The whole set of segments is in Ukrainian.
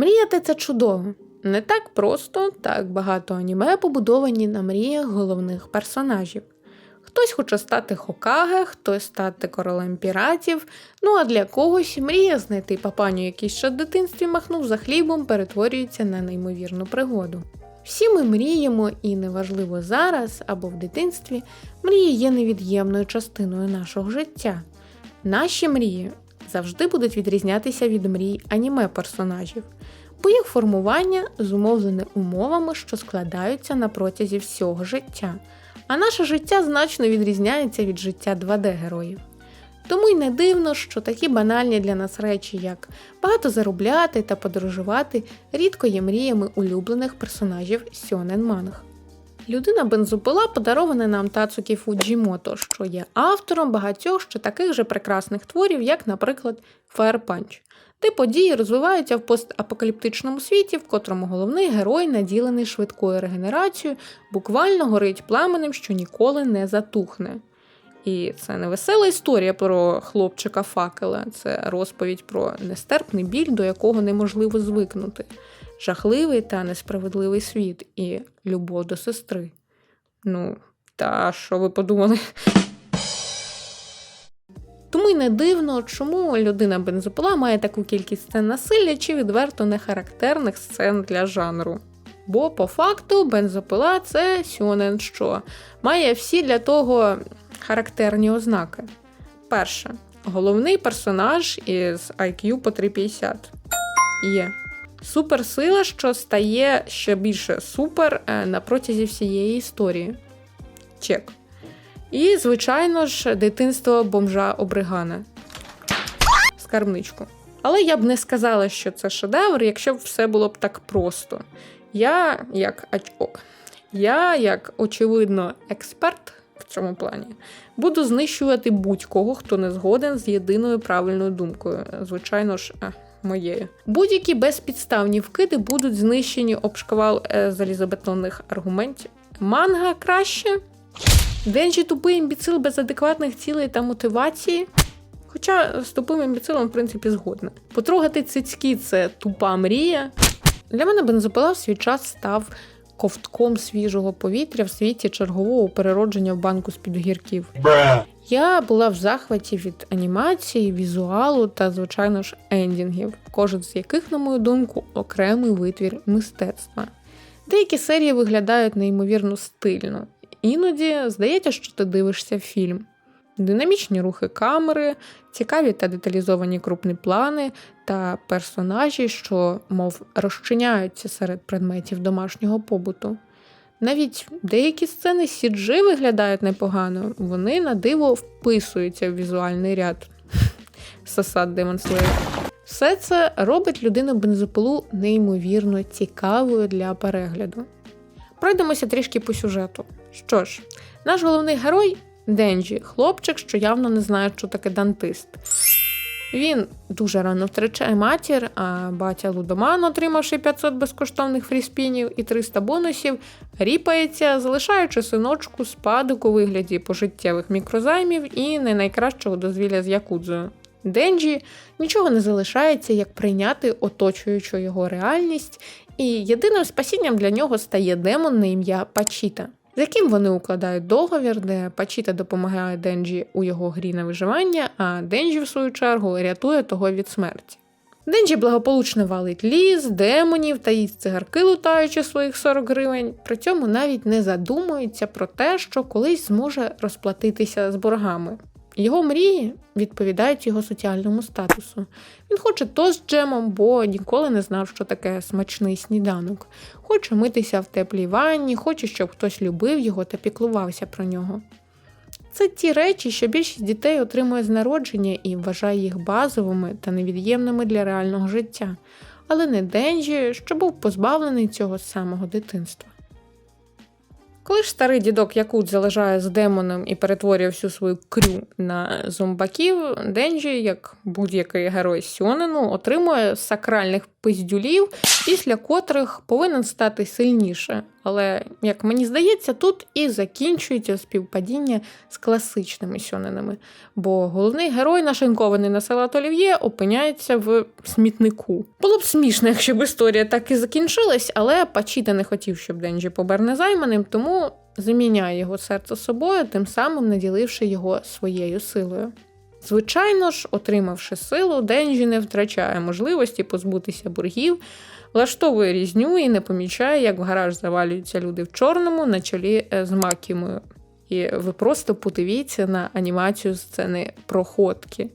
Мріяти це чудово. Не так просто, так багато аніме побудовані на мріях головних персонажів. Хтось хоче стати Хокаге, хтось стати королем піратів. Ну а для когось мрія знайти папаню, який ще в дитинстві махнув за хлібом, перетворюється на неймовірну пригоду. Всі ми мріємо, і неважливо зараз або в дитинстві, мрії є невід'ємною частиною нашого життя. Наші мрії завжди будуть відрізнятися від мрій аніме персонажів, бо їх формування зумовлене умовами, що складаються на протязі всього життя, а наше життя значно відрізняється від життя 2D-героїв. Тому й не дивно, що такі банальні для нас речі, як багато заробляти та подорожувати, рідко є мріями улюблених персонажів сьонен манг. Людина бензопила подарована нам Тацукі Фуджімото, що є автором багатьох ще таких же прекрасних творів, як, наприклад, Fire Punch, де події розвиваються в постапокаліптичному світі, в котрому головний герой, наділений швидкою регенерацією, буквально горить пламенем, що ніколи не затухне. І це не весела історія про хлопчика факела, це розповідь про нестерпний біль, до якого неможливо звикнути, жахливий та несправедливий світ і любов до сестри. Ну, та що ви подумали? Тому й не дивно, чому людина бензопила має таку кількість сцен насилля чи відверто нехарактерних сцен для жанру. Бо по факту бензопила це сьонен, що має всі для того характерні ознаки. Перше. Головний персонаж із IQ по 350 є суперсила, що стає ще більше супер е, на протязі всієї історії. Чек. І, звичайно ж, дитинство бомжа Обригана. Скарбничку. Але я б не сказала, що це шедевр, якщо б все було б так просто. Я, як ачок, я, як очевидно, експерт в цьому плані, буду знищувати будь-кого, хто не згоден з єдиною правильною думкою. Звичайно ж, а, моєю. Будь-які безпідставні вкиди будуть знищені об шквал е, залізобетонних аргументів. Манга краще. Денджі тупий імбіцил без адекватних цілей та мотивації. Хоча з тупим імбіцилом, в принципі, згодна. Потрогати цицьки це тупа мрія. Для мене бензопила в свій час став ковтком свіжого повітря в світі чергового переродження в банку з-під огірків. Bruh. Я була в захваті від анімації, візуалу та, звичайно ж, ендінгів, кожен з яких, на мою думку, окремий витвір мистецтва. Деякі серії виглядають неймовірно стильно, іноді здається, що ти дивишся фільм. Динамічні рухи камери, цікаві та деталізовані крупні плани та персонажі, що, мов, розчиняються серед предметів домашнього побуту. Навіть деякі сцени CG виглядають непогано, вони на диво вписуються в візуальний ряд. Сасад Slayer. Все це робить людину бензопилу неймовірно цікавою для перегляду. Пройдемося трішки по сюжету. Що ж, наш головний герой Денджі, хлопчик, що явно не знає, що таке дантист. Він дуже рано втрачає матір, а батя Лудоман, отримавши 500 безкоштовних фріспінів і 300 бонусів, ріпається, залишаючи синочку спадок у вигляді пожиттєвих мікрозаймів і не найкращого дозвілля з Якудзою. Денджі нічого не залишається, як прийняти оточуючу його реальність, і єдиним спасінням для нього стає демон на ім'я Пачіта, з яким вони укладають договір, де Пачіта допомагає Денджі у його грі на виживання, а Денджі, в свою чергу, рятує того від смерті. Денджі благополучно валить ліс, демонів та їсть цигарки, лутаючи своїх 40 гривень. При цьому навіть не задумується про те, що колись зможе розплатитися з боргами. Його мрії відповідають його соціальному статусу. Він хоче тост з джемом, бо ніколи не знав, що таке смачний сніданок. Хоче митися в теплій ванні, хоче, щоб хтось любив його та піклувався про нього. Це ті речі, що більшість дітей отримує з народження і вважає їх базовими та невід'ємними для реального життя, але не Денджі, що був позбавлений цього самого дитинства. Коли ж старий дідок Якут залежає з демоном і перетворює всю свою крю на зомбаків, Денджі, як будь-який герой Сьонену, отримує сакральних пиздюлів після котрих повинен стати сильніше. Але, як мені здається, тут і закінчується співпадіння з класичними сьоненами, бо головний герой, нашинкований на салат Олів'є, опиняється в смітнику. Було б смішно, якщо б історія так і закінчилась, але Пачіта не хотів, щоб Денджі помер незайманим, тому заміняє його серце собою, тим самим наділивши його своєю силою. Звичайно ж, отримавши силу, Денджі не втрачає можливості позбутися боргів, влаштовує різню і не помічає, як в гараж завалюються люди в чорному на чолі е, з Макімою. І ви просто подивіться на анімацію сцени проходки.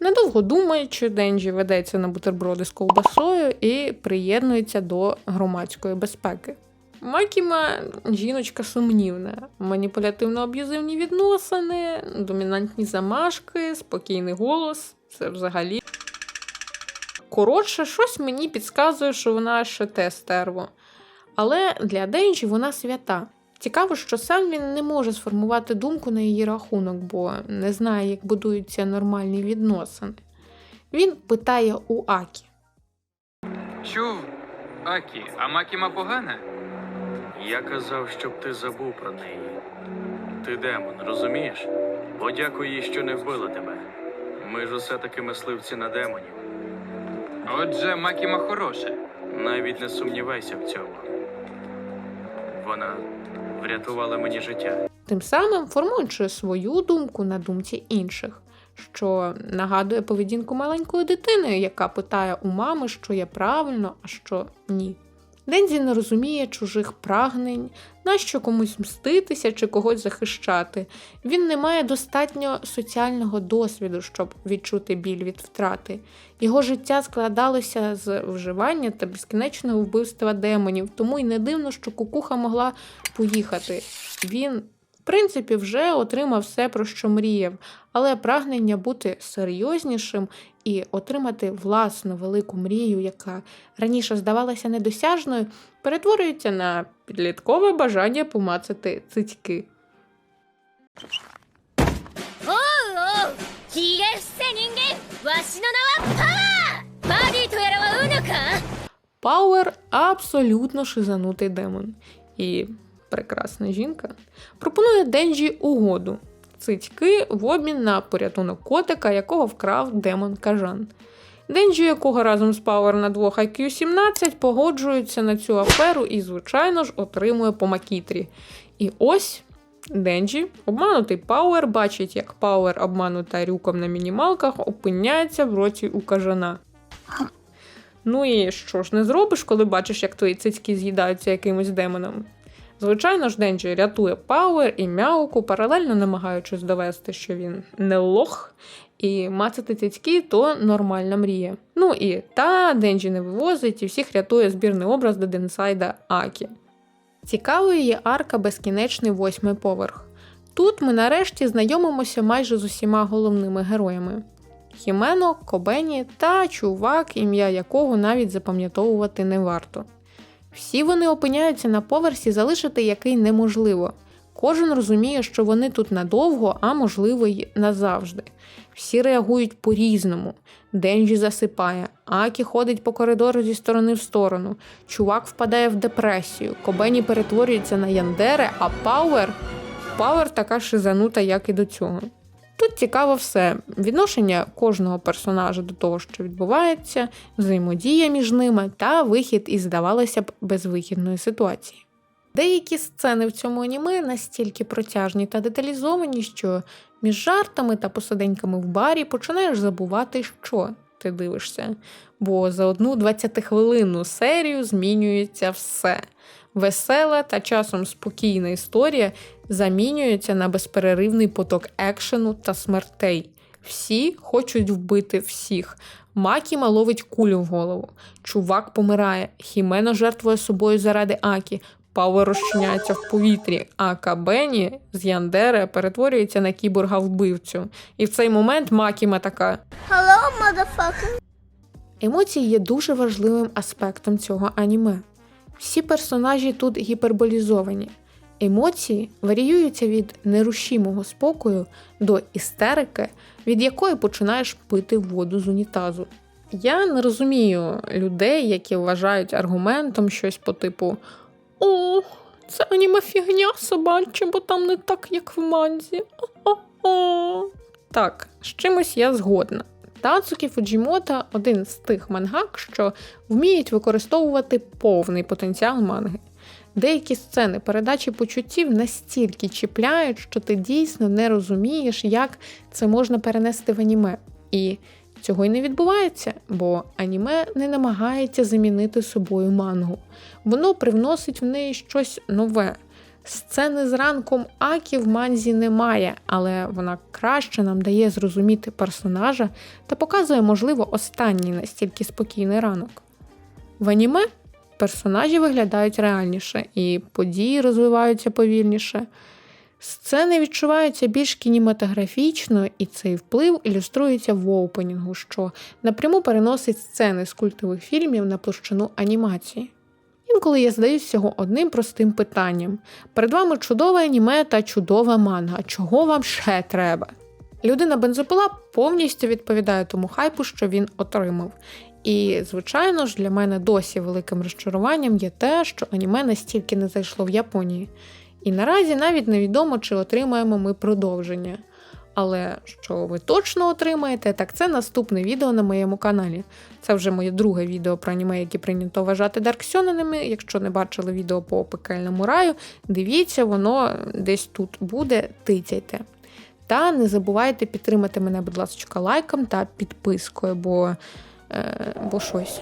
Недовго думаючи, Денджі ведеться на бутерброди з ковбасою і приєднується до громадської безпеки. Макіма жіночка сумнівна, маніпулятивно-аб'юзивні відносини, домінантні замашки, спокійний голос. Це взагалі. Коротше, щось мені підказує, що вона ще те стерво. Але для Денджі вона свята. Цікаво, що сам він не може сформувати думку на її рахунок, бо не знає, як будуються нормальні відносини. Він питає у Акі. Чув, Акі, а Макіма погана? Я казав, щоб ти забув про неї. Ти демон, розумієш? Подякуй їй, що не вбила тебе. Ми ж усе таки мисливці на демонів. Отже, Макіма хороша. Навіть не сумнівайся в цьому. Вона врятувала мені життя. тим самим формуючи свою думку на думці інших, що нагадує поведінку маленької дитини, яка питає у мами, що є правильно, а що ні. Дензі не розуміє чужих прагнень, нащо комусь мститися чи когось захищати. Він не має достатньо соціального досвіду, щоб відчути біль від втрати. Його життя складалося з вживання та безкінечного вбивства демонів, тому й не дивно, що кукуха могла поїхати. Він, принципі, вже отримав все, про що мріяв, але прагнення бути серйознішим і отримати власну велику мрію, яка раніше здавалася недосяжною, перетворюється на підліткове бажання помацати цицьки. Пауер абсолютно шизанутий демон. І прекрасна жінка пропонує Денджі угоду цицьки в обмін на порятунок котика, якого вкрав демон Кажан. Денджі, якого разом з Пауер на двох IQ 17 погоджується на цю аферу і, звичайно ж, отримує по макітрі. І ось Денджі, обманутий Пауер, бачить, як Пауер, обманута рюком на мінімалках, опиняється в роті у кажана. Ну і що ж не зробиш, коли бачиш, як твої цицьки з'їдаються якимось демоном? Звичайно ж, Денджі рятує Пауер і Мяуку, паралельно намагаючись довести, що він не лох, і мацати цицьки то нормальна мрія. Ну і та Денджі не вивозить і всіх рятує збірний образ до Денсайда Акі. Цікавою є арка безкінечний восьмий поверх. Тут ми нарешті знайомимося майже з усіма головними героями. Хімено, Кобені та чувак, ім'я якого навіть запам'ятовувати не варто. Всі вони опиняються на поверсі, залишити який неможливо. Кожен розуміє, що вони тут надовго, а можливо й назавжди. Всі реагують по-різному. Денджі засипає, Акі ходить по коридору зі сторони в сторону. Чувак впадає в депресію, Кобені перетворюється на Яндере, а Пауер Пауер така шизанута, як і до цього. Тут цікаво все: відношення кожного персонажа до того, що відбувається, взаємодія між ними та вихід із, здавалося б, безвихідної ситуації. Деякі сцени в цьому аніме настільки протяжні та деталізовані, що між жартами та посиденьками в барі починаєш забувати, що ти дивишся, бо за одну 20-хвилинну серію змінюється все. Весела та часом спокійна історія замінюється на безперервний поток екшену та смертей. Всі хочуть вбити всіх. Макіма ловить кулю в голову. Чувак помирає. Хімено жертвує собою заради Акі. Пауер розчиняється в повітрі, а Кабені з Яндере перетворюється на кіборга вбивцю. І в цей момент Макіма така: Hello, motherfucker. Емоції є дуже важливим аспектом цього аніме. Всі персонажі тут гіперболізовані. Емоції варіюються від нерушимого спокою до істерики, від якої починаєш пити воду з унітазу. Я не розумію людей, які вважають аргументом щось по типу О, це аніме фігня собача, бо там не так, як в манзі. О-о-о». Так, з чимось я згодна. Тацукі Фуджімота один з тих мангак, що вміють використовувати повний потенціал манги. Деякі сцени передачі почуттів настільки чіпляють, що ти дійсно не розумієш, як це можна перенести в аніме. І цього й не відбувається, бо аніме не намагається замінити собою мангу. Воно привносить в неї щось нове. Сцени з ранком Акі в манзі немає, але вона краще нам дає зрозуміти персонажа та показує, можливо, останній настільки спокійний ранок. В аніме персонажі виглядають реальніше і події розвиваються повільніше. Сцени відчуваються більш кінематографічно, і цей вплив ілюструється в оупенінгу, що напряму переносить сцени з культових фільмів на площину анімації. Інколи я задаюсь всього одним простим питанням: перед вами чудове аніме та чудова манга. Чого вам ще треба? Людина бензопила повністю відповідає тому хайпу, що він отримав. І, звичайно ж, для мене досі великим розчаруванням є те, що аніме настільки не зайшло в Японії. І наразі навіть невідомо, чи отримаємо ми продовження. Але що ви точно отримаєте, так це наступне відео на моєму каналі. Це вже моє друге відео про аніме, які прийнято вважати дарксьоненими. Якщо не бачили відео по пекельному раю, дивіться, воно десь тут буде, тицяйте. Та не забувайте підтримати мене, будь ласка, лайком та підпискою, бо, е, бо щось.